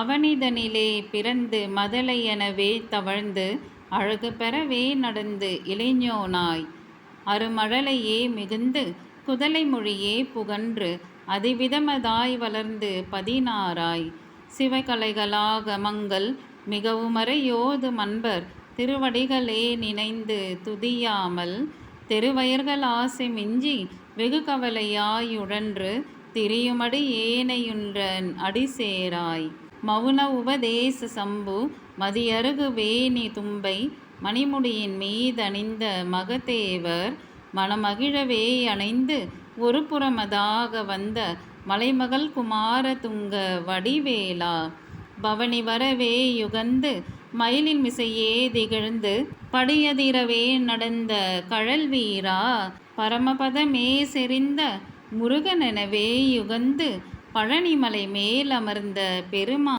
அவனிதனிலே பிறந்து மதலையெனவே தவழ்ந்து அழகு பெறவே நடந்து இளைஞோனாய். அருமழலையே மிகுந்து குதலை மொழியே புகன்று அதிவிதமதாய் வளர்ந்து பதினாறாய். சிவகலைகளாகமங்கள் மிகவுமறையோது மன்பர் திருவடிகளே நினைந்து துதியாமல் தெருவயர்களாசை மிஞ்சி வெகு கவலையாயுழன்று திரியுமடி ஏனையுன்றன் அடிசேராய். மவுன உபதேச சம்பு மதியருகு வேணி தும்பை மணிமுடியின் மீதணிந்த மகதேவர் மனமகிழவே அணைந்து ஒரு புறமதாக வந்த மலைமகள் குமார துங்க வடிவேலா. பவனி வரவே யுகந்து மயிலின் மிசையே திகழ்ந்து படியதிரவே நடந்த கழல் வீரா பரமபதமே செறிந்த முருகனெனவே யுகந்து பழனிமலை மேல் அமர்ந்த பெருமா